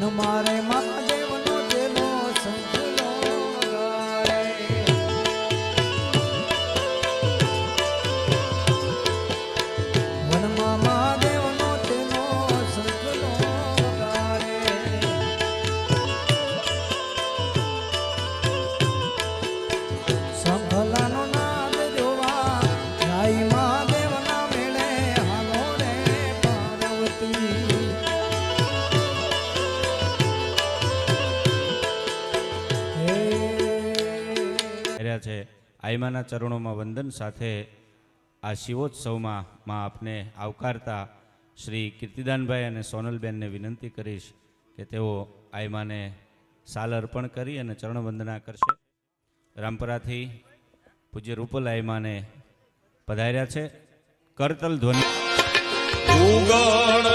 One મારે મહાદેવનો કર્યા છે. આઈમાના ચરણોમાં વંદન સાથે આ શિવોત્સવમાં માં આપને આવકારતા શ્રી કીર્તિદાનભાઈ અને સોનલબેનને વિનંતી કરીશ કે તેઓ આયમાને સાલ અર્પણ કરી અને ચરણવંદના કરશે. રામપરાથી પૂજ્ય રૂપલ આઈમાને પધાર્યા છે. કરતલ ધ્વનિ. ઉગડ રે